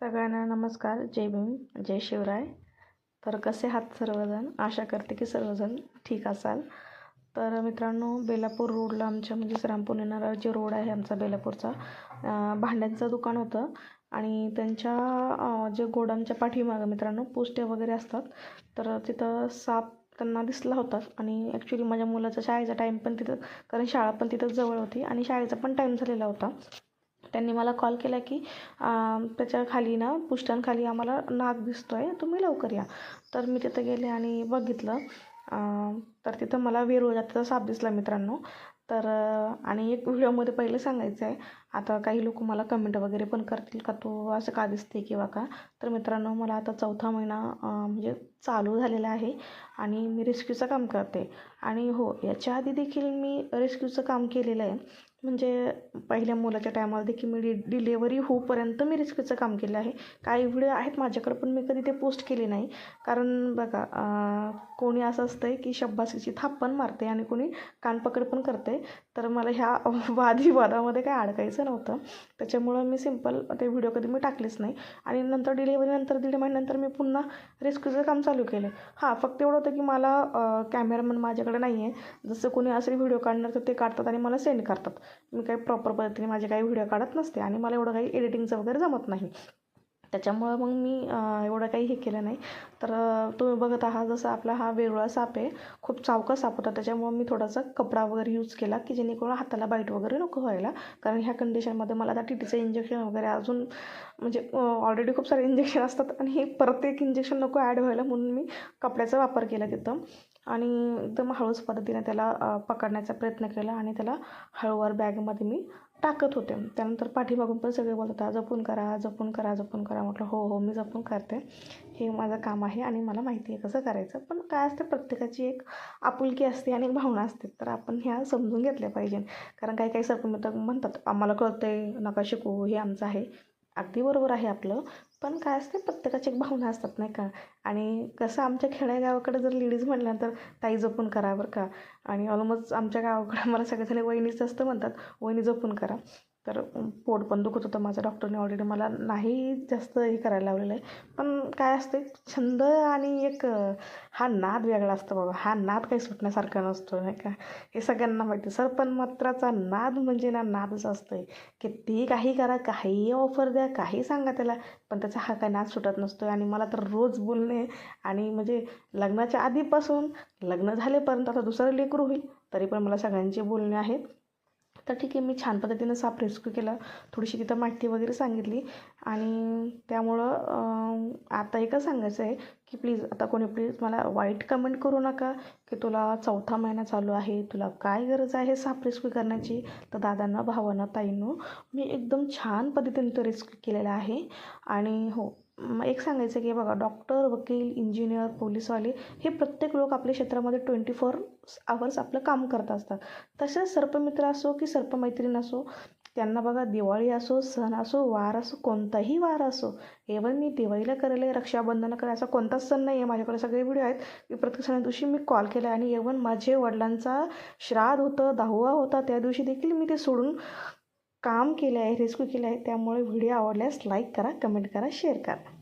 सगळ्यांना नमस्कार. जय भीम जय शिवराय. तर कसे आहात सर्वजण? आशा करते की सर्वजण ठीक असाल. तर मित्रांनो बेलापूर रोडला आमच्या म्हणजे श्रामपूर येणारा जे रोड आहे आमचा बेलापूरचा भांड्यांचं दुकान होतं. आणि त्यांच्या जे गोडाऊनच्या पाठीमागं मित्रांनो पोस्टे वगैरे असतात. तर तिथं साप त्यांना दिसला होता. आणि ॲक्च्युली माझ्या मुलाचा शाळेचा टाईम पण तिथं कारण शाळा पण तिथंच जवळ होती. आणि शाळेचा पण टाईम झालेला होता. त्यांनी मला कॉल केला की त्याच्याखाली ना पुष्टांखाली आम्हाला नाग दिसतो आहे तुम्ही लवकर या. तर मी तिथं गेले आणि बघितलं. तर तिथं मला वेरूळ जातीचा साप दिसला मित्रांनो. तर आणि एक व्हिडिओमध्ये पहिले सांगायचं आहे आता काही लोक मला कमेंट वगैरे पण करतील का तो असं का दिसते किंवा का. तर मित्रांनो मला आता चौथा महिना म्हणजे चालू झालेला आहे आणि मी रेस्क्यूचं काम करते. आणि हो याच्या आधी देखील मी रेस्क्यूचं काम केलेलं आहे. म्हणजे पहिल्या मुलाच्या टायमाला देखील मी डि डिलेवरी होऊपर्यंत मी रिस्कीचं काम केलं आहे. काही व्हिडिओ आहेत माझ्याकडं पण मी कधी ते पोस्ट केले नाही. कारण बघा कोणी असं असतं आहे की शब्बासीची थाप पण मारते आणि कोणी कानपकड पण करते तर मला ह्या वादविवादामध्ये काय अडकायचं नव्हतं. त्याच्यामुळं मी सिंपल ते व्हिडिओ कधी मी टाकलेच नाही. आणि नंतर डिलेवरीनंतर दीड महिन्यानंतर मी पुन्हा रेस्क्यूचं काम चालू केलं हां फक्त एवढं होतं की मला कॅमेरामन माझ्याकडे नाही आहे जसं कोणी असे व्हिडिओ काढणार तर ते काढतात आणि मला सेंड करतात. मी काही प्रॉपर पद्धतीने माझे काही व्हिडिओ काढत नसते आणि मला एवढं काही एडिटिंगचं वगैरे जमत नाही. त्याच्यामुळं मग मी एवढं काही हे केलं नाही. तर तुम्ही बघत आहात जसं आपला हा वेगळा साप आहे खूप चावका साप होता. त्याच्यामुळं मी थोडासा कपडा वगैरे यूज केला की जेणेकरून हाताला बाईट वगैरे नको व्हायला. कारण ह्या कंडिशनमध्ये मला आता टी टीचं इंजेक्शन वगैरे अजून म्हणजे ऑलरेडी खूप सारे इंजेक्शन असतात. आणि हे परत एक इंजेक्शन नको ॲड व्हायला म्हणून मी कपड्याचा वापर केला तिथं. आणि एकदम हळूच पद्धतीने त्याला पकडण्याचा प्रयत्न केला आणि त्याला हळूवार बॅगमध्ये मी टाकत होते. त्यानंतर पाठीमागून पण सगळे बोलत होता जपून करा जपून करा जपून करा. म्हटलं हो हो मी जपून करते. हे माझं काम आहे आणि मला माहिती आहे कसं करायचं. पण काय असते प्रत्येकाची एक आपुलकी असते आणि एक भावना असते. तर आपण ह्या समजून घेतल्या पाहिजे. कारण काही काही सरपंच म्हणतात आम्हाला कळतं आहे नका शिकू हे आमचं आहे. अगदी बरोबर आहे आपलं. पण काय असते प्रत्येकाची एक भावना असतात नाही का? आणि कसं आमच्या खेडेगावाकडे जर लेडीज म्हटलं तर ताई जपून करा बरं का. आणि ऑलमोस्ट आमच्या गावाकडे मला सगळेजण वहिनीच असतं म्हणतात वहिनी जपून करा. तर पोट पण दुखत होतं माझ्या डॉक्टरने ऑलरेडी मला नाही जास्त हे करायला लावलेलं आहे. पण काय असते छंद आणि एक हा नाद वेगळा असतो बाबा हा नाद काही सुटण्यासारखा नसतो नाही का? हे सगळ्यांना माहिती. सर पण मात्राचा नाद म्हणजे ना नादच असतो आहे की ती काही करा काही ऑफर द्या काही सांगा त्याला. पण त्याचा हा काही नाद सुटत नसतो आणि मला तर रोज बोलणे आणि म्हणजे लग्नाच्या आधीपासून लग्न झालेपर्यंत आता दुसरं लेकरू होईल तरी पण मला सगळ्यांचे बोलणे आहेत. तर ठीक आहे मी छान पद्धतीनं साप रेस्क्यू केला. थोडीशी तिथं माहिती वगैरे सांगितली. आणि त्यामुळं आता एकच सांगायचं आहे की प्लीज आता कोणी प्लीज मला वाईट कमेंट करू नका की तुला चौथा महिना चालू आहे तुला काय गरज आहे साप रेस्क्यू करण्याची? तर दादांना भावांना ताईंनो मी एकदम छान पद्धतीने तो रेस्क्यू केलेला आहे. आणि हो एक सांगायचं की बघा डॉक्टर वकील इंजिनियर पोलीसवाले हे प्रत्येक लोक आपल्या क्षेत्रामध्ये ट्वेंटी फोर आवर्स आपलं काम करत असतात. तसेच सर्पमित्र असो की सर्पमैत्रीण असो त्यांना बघा दिवाळी असो सण असो वार असो कोणताही वार असो एवन मी दिवाळीला करेल रक्षाबंधन करेल असा कोणताच सण नाही आहे माझ्याकडे सगळे व्हिडिओ आहेत. की प्रत्येक सणा दिवशी मी कॉल केला आणि एवन माझे वडिलांचा श्राद्ध होतं दहावा होता त्या दिवशी देखील मी ते सोडून काम केलं आहे रेस्क्यू केलं आहे त्यामुळे व्हिडिओ आवडल्यास लाईक करा कमेंट करा शेअर करा.